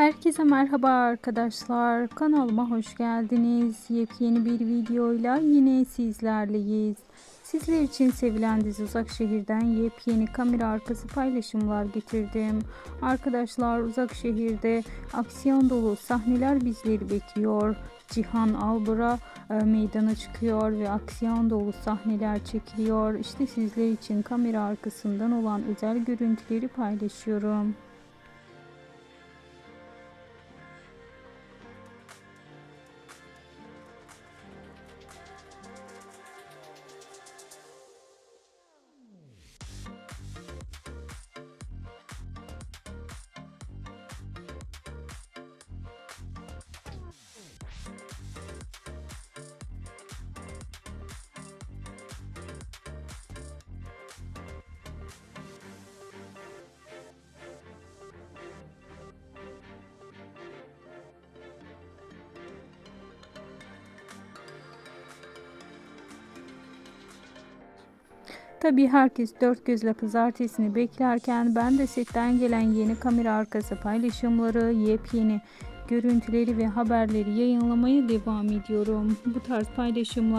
Herkese merhaba arkadaşlar. Kanalıma hoş geldiniz. Yepyeni bir videoyla yine sizlerleyiz. Sizler için sevilen dizi Uzak Şehir'den yepyeni kamera arkası paylaşımlar getirdim. Arkadaşlar Uzak Şehir'de aksiyon dolu sahneler bizleri bekliyor. Cihan Albura e, meydana çıkıyor ve aksiyon dolu sahneler çekiliyor. İşte sizler için kamera arkasından olan özel görüntüleri paylaşıyorum. Tabii herkes dört gözle pazartesini beklerken ben de setten gelen yeni kamera arkası paylaşımları, yepyeni görüntüleri ve haberleri yayınlamaya devam ediyorum. Bu tarz paylaşımlar